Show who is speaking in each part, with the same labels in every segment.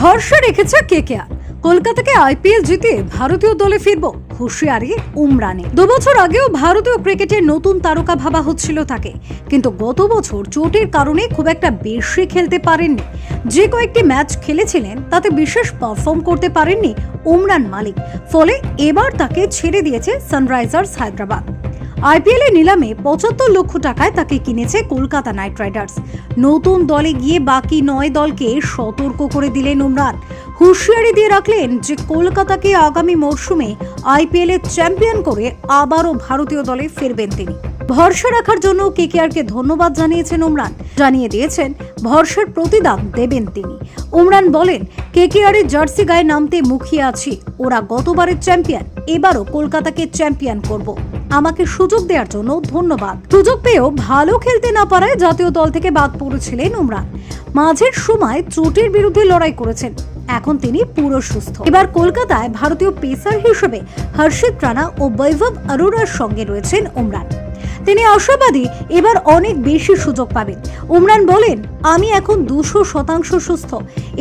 Speaker 1: ভরসা রেখেছে কে কে আর। কলকাতাকে আইপিএল জিতে ভারতীয় দলে ফিরব হুঁশিয়ারি উমরানে। দুবছর আগেও ভারতীয় ক্রিকেটের নতুন তারকা ভাবা হচ্ছিল তাকে। কিন্তু গত বছর চোটের কারণে খুব একটা বেশি খেলতে পারেননি। যে কয়েকটি ম্যাচ খেলেছিলেন, তাতে বিশেষ পারফর্ম করতে পারেননি উমরান মালিক। ফলে এবার তাকে ছেড়ে দিয়েছে সানরাইজার্স হায়দ্রাবাদ। আইপিএল নিলামে পঁচাত্তর লক্ষ টাকায় তাকে কিনেছে কলকাতা নাইট রাইডার্স। নতুন দলে গিয়ে বাকি নয় দলকে সতর্ক করে দিলেন উমরান। হুঁশিয়ারি দিয়ে রাখলেন যে কলকাতাকে আগামী মরশুমে আইপিএল চ্যাম্পিয়ন করে আবারও ভারতীয় দলে ফিরবেন তিনি। ভরসা রাখার জন্য কেকেআরকে ধন্যবাদ জানিয়েছেন উমরান। জানিয়ে দিয়েছেন, ভরসার প্রতিদান দেবেন তিনি। উমরান বলেন, কেকেআর এর জার্সি গায়ে নামতে মুখিয়ে আছি। ওরা গতবারের চ্যাম্পিয়ন, এবারও কলকাতাকে চ্যাম্পিয়ন করব। আমাকে সুযোগ দেওয়ার জন্য ধন্যবাদ। সুযোগ পেয়েও ভালো খেলতে না পারায় জাতীয় দল থেকে বাদ পড়েছিলেন উমরান। মাঝের সময় চোটের বিরুদ্ধে লড়াই করেছেন। এখন তিনি পুরো সুস্থ। এবার কলকাতায় ভারতীয় পেসার হিসেবে হর্ষিত রানা ও বৈভব অরোরার সঙ্গে রয়েছেন উমরান। তিনি আশাবাদী এবার অনেক বেশি সুযোগ পাবেন। উমরান বলেন, আমি এখন দুশো শতাংশ সুস্থ।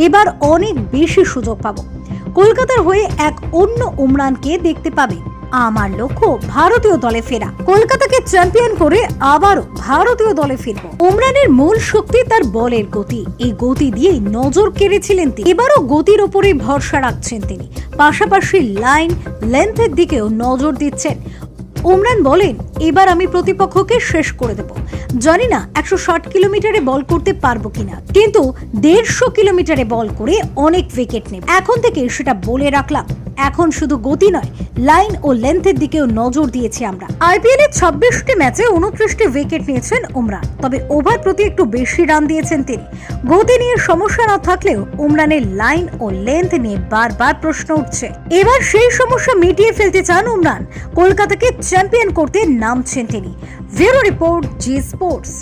Speaker 1: এবার অনেক বেশি সুযোগ পাবো। কলকাতার হয়ে এক অন্য উমরানকে দেখতে পাবে। আমার লক্ষ্য ভারতীয় দলে ফেরা। কলকাতাকে চ্যাম্পিয়ন করে আবারও ভারতীয় দলে ফিরব। উমরানের মূল শক্তি তার বলের গতি। এই গতি দিয়েই নজর কেড়েছিলেন তিনি। এবারও গতির ওপরে ভরসা রাখছেন তিনি। পাশাপাশি লাইন লেন্থের দিকেও নজর দিচ্ছেন। উমরান বলেন, এবার আমি প্রতিপক্ষকে শেষ করে দেব। জানি না একশো ষাট কিলোমিটারে বল করতে পারব কিনা, কিন্তু দেড়শো কিলোমিটারে বল করে অনেক উইকেট নেব। এখন থেকে সেটা বলে রাখলাম। এখন শুধু গতি নয়, লাইন ও লেন্থের দিকেও নজর দিয়েছি আমরা। আইপিএল এর ছাব্বিশটি ম্যাচে উনত্রিশটি উইকেট নিয়েছেন উমরান, তবে ওভার প্রতি একটু বেশি রান দিয়েছেন তিনি। গতি নিয়ে সমস্যা না থাকলেও উমরানের লাইন ও লেন্থ নিয়ে বারবার প্রশ্ন উঠছে। এবার সেই সমস্যা মিটিয়ে ফেলতে চান উমরান। কলকাতাকে চ্যাম্পিয়ন করতে নামছেন তিনি। Bureau report Zee Sports.